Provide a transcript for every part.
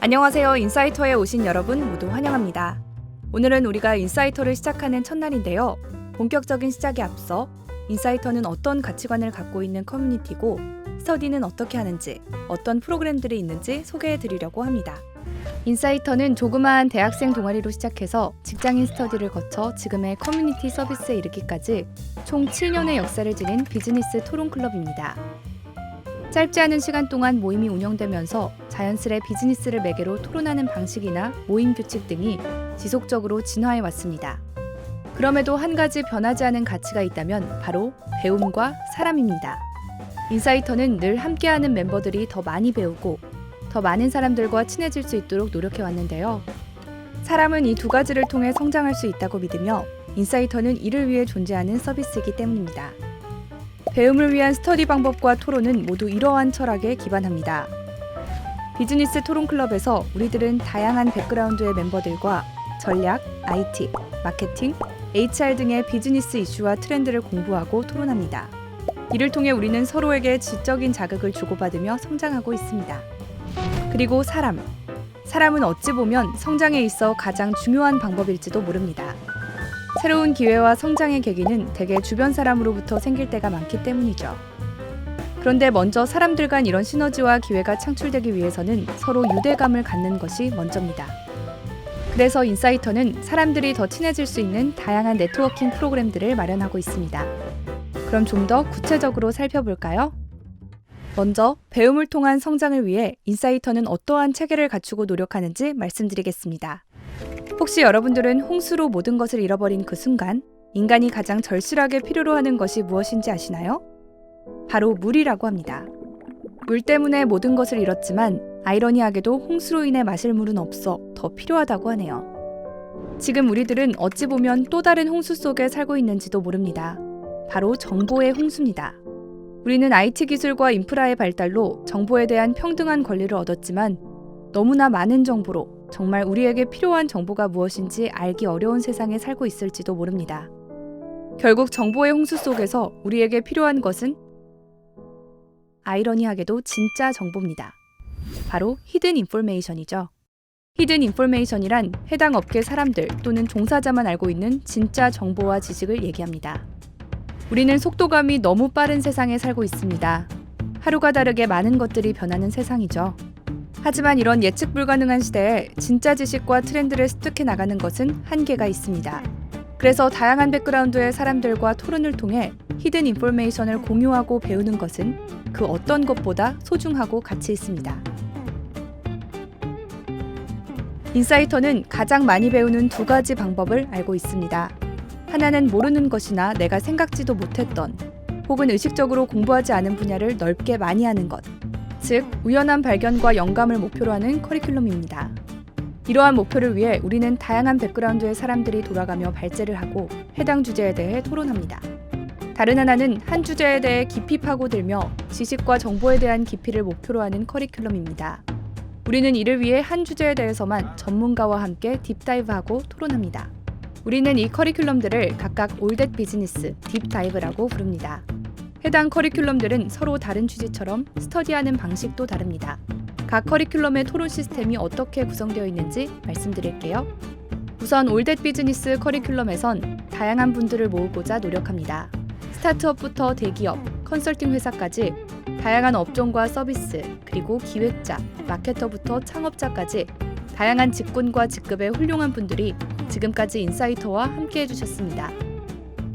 안녕하세요. 인사이터에 오신 여러분 모두 환영합니다. 오늘은 우리가 인사이터를 시작하는 첫날인데요. 본격적인 시작에 앞서 인사이터는 어떤 가치관을 갖고 있는 커뮤니티고 스터디는 어떻게 하는지, 어떤 프로그램들이 있는지 소개해 드리려고 합니다. 인사이터는 조그마한 대학생 동아리로 시작해서 직장인 스터디를 거쳐 지금의 커뮤니티 서비스에 이르기까지 총 7년의 역사를 지닌 비즈니스 토론 클럽입니다. 짧지 않은 시간 동안 모임이 운영되면서 자연스레 비즈니스를 매개로 토론하는 방식이나 모임 규칙 등이 지속적으로 진화해 왔습니다. 그럼에도 한 가지 변하지 않은 가치가 있다면 바로 배움과 사람입니다. 인사이터는 늘 함께하는 멤버들이 더 많이 배우고 더 많은 사람들과 친해질 수 있도록 노력해 왔는데요. 사람은 이 두 가지를 통해 성장할 수 있다고 믿으며 인사이터는 이를 위해 존재하는 서비스이기 때문입니다. 배움을 위한 스터디 방법과 토론은 모두 이러한 철학에 기반합니다. 비즈니스 토론 클럽에서 우리들은 다양한 백그라운드의 멤버들과 전략, IT, 마케팅, HR 등의 비즈니스 이슈와 트렌드를 공부하고 토론합니다. 이를 통해 우리는 서로에게 지적인 자극을 주고받으며 성장하고 있습니다. 그리고 사람. 사람은 어찌 보면 성장에 있어 가장 중요한 방법일지도 모릅니다. 새로운 기회와 성장의 계기는 대개 주변 사람으로부터 생길 때가 많기 때문이죠. 그런데 먼저 사람들 간 이런 시너지와 기회가 창출되기 위해서는 서로 유대감을 갖는 것이 먼저입니다. 그래서 인사이터는 사람들이 더 친해질 수 있는 다양한 네트워킹 프로그램들을 마련하고 있습니다. 그럼 좀 더 구체적으로 살펴볼까요? 먼저 배움을 통한 성장을 위해 인사이터는 어떠한 체계를 갖추고 노력하는지 말씀드리겠습니다. 혹시 여러분들은 홍수로 모든 것을 잃어버린 그 순간 인간이 가장 절실하게 필요로 하는 것이 무엇인지 아시나요? 바로 물이라고 합니다. 물 때문에 모든 것을 잃었지만 아이러니하게도 홍수로 인해 마실 물은 없어 더 필요하다고 하네요. 지금 우리들은 어찌 보면 또 다른 홍수 속에 살고 있는지도 모릅니다. 바로 정보의 홍수입니다. 우리는 IT 기술과 인프라의 발달로 정보에 대한 평등한 권리를 얻었지만 너무나 많은 정보로 정말 우리에게 필요한 정보가 무엇인지 알기 어려운 세상에 살고 있을지도 모릅니다. 결국 정보의 홍수 속에서 우리에게 필요한 것은 아이러니하게도 진짜 정보입니다. 바로 히든 인포메이션이죠. 히든 인포메이션이란 해당 업계 사람들 또는 종사자만 알고 있는 진짜 정보와 지식을 얘기합니다. 우리는 속도감이 너무 빠른 세상에 살고 있습니다. 하루가 다르게 많은 것들이 변하는 세상이죠. 하지만 이런 예측 불가능한 시대에 진짜 지식과 트렌드를 습득해 나가는 것은 한계가 있습니다. 그래서 다양한 백그라운드의 사람들과 토론을 통해 히든 인포메이션을 공유하고 배우는 것은 그 어떤 것보다 소중하고 가치 있습니다. 인사이터는 가장 많이 배우는 두 가지 방법을 알고 있습니다. 하나는 모르는 것이나 내가 생각지도 못했던 혹은 의식적으로 공부하지 않은 분야를 넓게 많이 하는 것. 즉, 우연한 발견과 영감을 목표로 하는 커리큘럼입니다. 이러한 목표를 위해 우리는 다양한 백그라운드의 사람들이 돌아가며 발제를 하고 해당 주제에 대해 토론합니다. 다른 하나는 한 주제에 대해 깊이 파고들며 지식과 정보에 대한 깊이를 목표로 하는 커리큘럼입니다. 우리는 이를 위해 한 주제에 대해서만 전문가와 함께 딥다이브하고 토론합니다. 우리는 이 커리큘럼들을 각각 올댓 비즈니스 딥다이브라고 부릅니다. 해당 커리큘럼들은 서로 다른 취지처럼 스터디하는 방식도 다릅니다. 각 커리큘럼의 토론 시스템이 어떻게 구성되어 있는지 말씀드릴게요. 우선 올댓 비즈니스 커리큘럼에선 다양한 분들을 모으고자 노력합니다. 스타트업부터 대기업, 컨설팅 회사까지 다양한 업종과 서비스, 그리고 기획자, 마케터부터 창업자까지 다양한 직군과 직급의 훌륭한 분들이 지금까지 인사이터와 함께 해주셨습니다.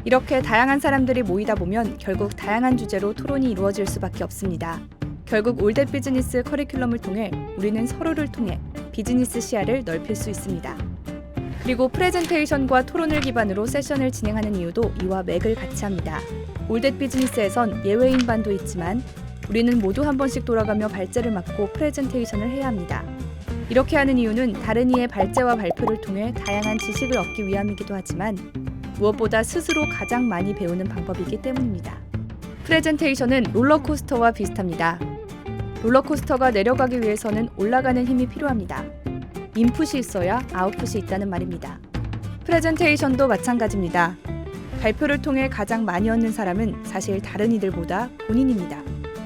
이렇게 다양한 사람들이 모이다 보면 결국 다양한 주제로 토론이 이루어질 수밖에 없습니다. 결국 올댓 비즈니스 커리큘럼을 통해 우리는 서로를 통해 비즈니스 시야를 넓힐 수 있습니다. 그리고 프레젠테이션과 토론을 기반으로 세션을 진행하는 이유도 이와 맥을 같이 합니다. 올댓 비즈니스에선 예외인 반도 있지만 우리는 모두 한 번씩 돌아가며 발제를 맡고 프레젠테이션을 해야 합니다. 이렇게 하는 이유는 다른 이의 발제와 발표를 통해 다양한 지식을 얻기 위함이기도 하지만 무엇보다 스스로 가장 많이 배우는 방법이기 때문입니다. 프레젠테이션은 롤러코스터와 비슷합니다. 롤러코스터가 내려가기 위해서는 올라가는 힘이 필요합니다. 인풋이 있어야 아웃풋이 있다는 말입니다. 프레젠테이션도 마찬가지입니다. 발표를 통해 가장 많이 얻는 사람은 사실 다른 이들보다 본인입니다.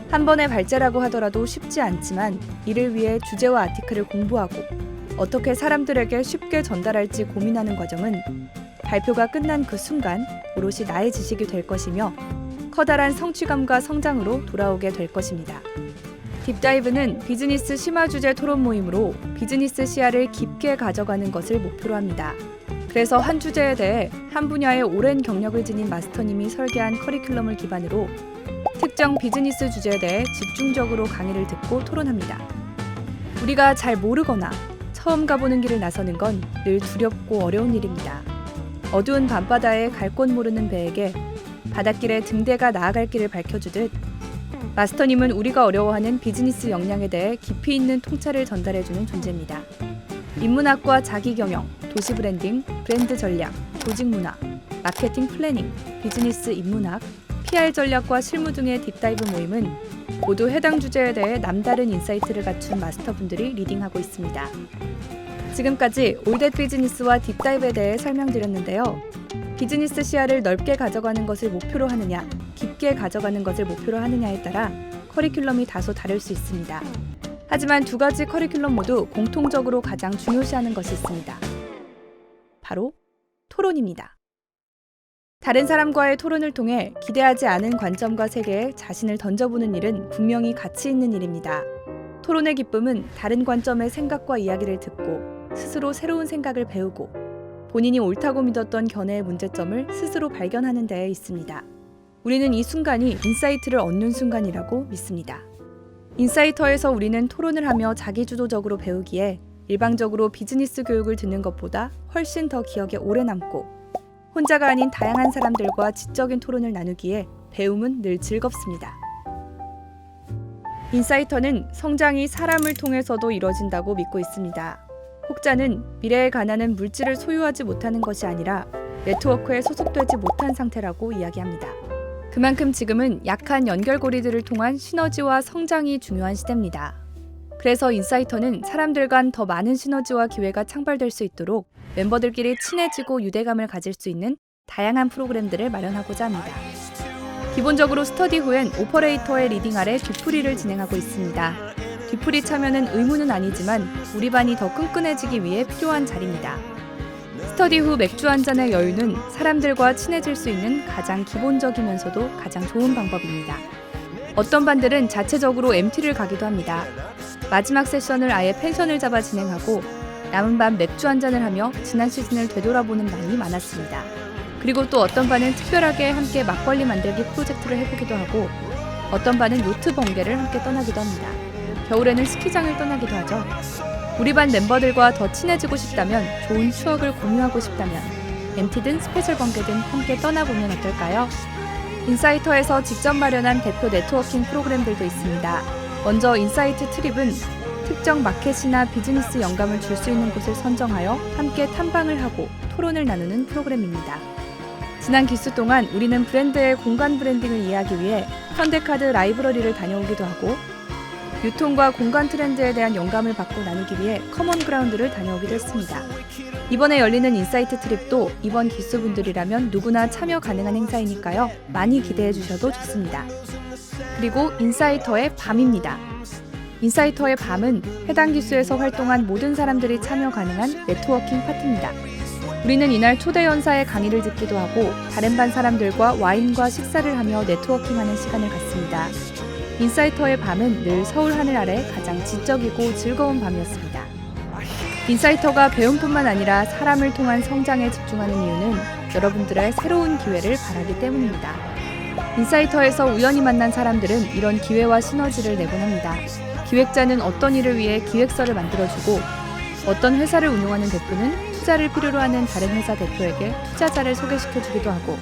한 번의 발제라고 하더라도 쉽지 않지만 이를 위해 주제와 아티클을 공부하고 어떻게 사람들에게 쉽게 전달할지 고민하는 과정은 발표가 끝난 그 순간 오롯이 나의 지식이 될 것이며 커다란 성취감과 성장으로 돌아오게 될 것입니다. 딥다이브는 비즈니스 심화 주제 토론 모임으로 비즈니스 시야를 깊게 가져가는 것을 목표로 합니다. 그래서 한 주제에 대해 한 분야의 오랜 경력을 지닌 마스터님이 설계한 커리큘럼을 기반으로 특정 비즈니스 주제에 대해 집중적으로 강의를 듣고 토론합니다. 우리가 잘 모르거나 처음 가보는 길을 나서는 건 늘 두렵고 어려운 일입니다. 어두운 밤바다에 갈 곳 모르는 배에게 바닷길에 등대가 나아갈 길을 밝혀주듯 마스터님은 우리가 어려워하는 비즈니스 역량에 대해 깊이 있는 통찰을 전달해주는 존재입니다. 인문학과 자기경영, 도시 브랜딩, 브랜드 전략, 조직 문화, 마케팅 플래닝, 비즈니스 인문학, PR 전략과 실무 등의 딥다이브 모임은 모두 해당 주제에 대해 남다른 인사이트를 갖춘 마스터분들이 리딩하고 있습니다. 지금까지 올댓 비즈니스와 딥다이브에 대해 설명드렸는데요. 비즈니스 시야를 넓게 가져가는 것을 목표로 하느냐, 깊게 가져가는 것을 목표로 하느냐에 따라 커리큘럼이 다소 다를 수 있습니다. 하지만 두 가지 커리큘럼 모두 공통적으로 가장 중요시하는 것이 있습니다. 바로 토론입니다. 다른 사람과의 토론을 통해 기대하지 않은 관점과 세계에 자신을 던져보는 일은 분명히 가치 있는 일입니다. 토론의 기쁨은 다른 관점의 생각과 이야기를 듣고 스스로 새로운 생각을 배우고 본인이 옳다고 믿었던 견해의 문제점을 스스로 발견하는 데에 있습니다. 우리는 이 순간이 인사이트를 얻는 순간이라고 믿습니다. 인사이터에서 우리는 토론을 하며 자기주도적으로 배우기에 일방적으로 비즈니스 교육을 듣는 것보다 훨씬 더 기억에 오래 남고 혼자가 아닌 다양한 사람들과 지적인 토론을 나누기에 배움은 늘 즐겁습니다. 인사이터는 성장이 사람을 통해서도 이뤄진다고 믿고 있습니다. 혹자는 미래에 관하는 물질을 소유하지 못하는 것이 아니라 네트워크에 소속되지 못한 상태라고 이야기합니다. 그만큼 지금은 약한 연결고리들을 통한 시너지와 성장이 중요한 시대입니다. 그래서 인사이터는 사람들 간 더 많은 시너지와 기회가 창발될 수 있도록 멤버들끼리 친해지고 유대감을 가질 수 있는 다양한 프로그램들을 마련하고자 합니다. 기본적으로 스터디 후엔 오퍼레이터의 리딩 아래 뒤풀이를 진행하고 있습니다. 뒤풀이 참여는 의무는 아니지만 우리 반이 더 끈끈해지기 위해 필요한 자리입니다. 스터디 후 맥주 한 잔의 여유는 사람들과 친해질 수 있는 가장 기본적이면서도 가장 좋은 방법입니다. 어떤 반들은 자체적으로 MT를 가기도 합니다. 마지막 세션을 아예 펜션을 잡아 진행하고 남은 밤 맥주 한 잔을 하며 지난 시즌을 되돌아보는 반이 많았습니다. 그리고 또 어떤 반은 특별하게 함께 막걸리 만들기 프로젝트를 해보기도 하고 어떤 반은 요트 번개를 함께 떠나기도 합니다. 겨울에는 스키장을 떠나기도 하죠. 우리 반 멤버들과 더 친해지고 싶다면 좋은 추억을 공유하고 싶다면 MT든 스페셜 번개든 함께 떠나보면 어떨까요? 인사이터에서 직접 마련한 대표 네트워킹 프로그램들도 있습니다. 먼저 인사이트 트립은 특정 마켓이나 비즈니스 영감을 줄 수 있는 곳을 선정하여 함께 탐방을 하고 토론을 나누는 프로그램입니다. 지난 기수 동안 우리는 브랜드의 공간 브랜딩을 이해하기 위해 현대카드 라이브러리를 다녀오기도 하고 유통과 공간 트렌드에 대한 영감을 받고 나누기 위해 커먼 그라운드를 다녀오기도 했습니다. 이번에 열리는 인사이트 트립도 이번 기수분들이라면 누구나 참여 가능한 행사이니까요. 많이 기대해 주셔도 좋습니다. 그리고 인사이터의 밤입니다. 인사이터의 밤은 해당 기수에서 활동한 모든 사람들이 참여 가능한 네트워킹 파티입니다. 우리는 이날 초대 연사의 강의를 듣기도 하고 다른 반 사람들과 와인과 식사를 하며 네트워킹하는 시간을 갖습니다. 인사이터의 밤은 늘 서울 하늘 아래 가장 지적이고 즐거운 밤이었습니다. 인사이터가 배움뿐만 아니라 사람을 통한 성장에 집중하는 이유는 여러분들의 새로운 기회를 바라기 때문입니다. 인사이터에서 우연히 만난 사람들은 이런 기회와 시너지를 내곤 합니다. 기획자는 어떤 일을 위해 기획서를 만들어주고 어떤 회사를 운영하는 대표는 투자를 필요로 하는 다른 회사 대표에게 투자자를 소개시켜주기도 하고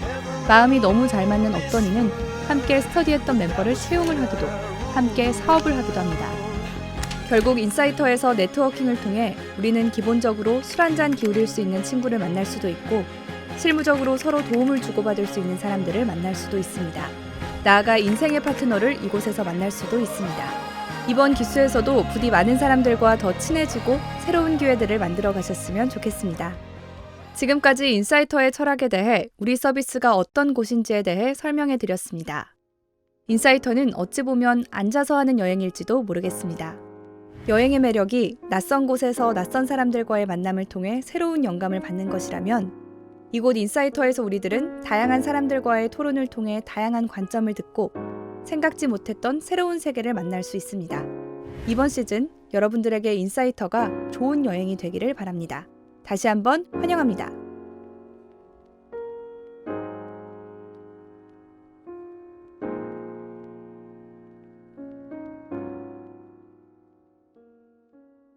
마음이 너무 잘 맞는 어떤 이는 함께 스터디했던 멤버를 채용을 하기도 함께 사업을 하기도 합니다. 결국 인사이터에서 네트워킹을 통해 우리는 기본적으로 술 한 잔 기울일 수 있는 친구를 만날 수도 있고 실무적으로 서로 도움을 주고받을 수 있는 사람들을 만날 수도 있습니다. 나아가 인생의 파트너를 이곳에서 만날 수도 있습니다. 이번 기수에서도 부디 많은 사람들과 더 친해지고 새로운 기회들을 만들어 가셨으면 좋겠습니다. 지금까지 인사이터의 철학에 대해 우리 서비스가 어떤 곳인지에 대해 설명해 드렸습니다. 인사이터는 어찌 보면 앉아서 하는 여행일지도 모르겠습니다. 여행의 매력이 낯선 곳에서 낯선 사람들과의 만남을 통해 새로운 영감을 받는 것이라면 이곳 인사이터에서 우리들은 다양한 사람들과의 토론을 통해 다양한 관점을 듣고 생각지 못했던 새로운 세계를 만날 수 있습니다. 이번 시즌 여러분들에게 인사이터가 좋은 여행이 되기를 바랍니다. 다시 한번 환영합니다.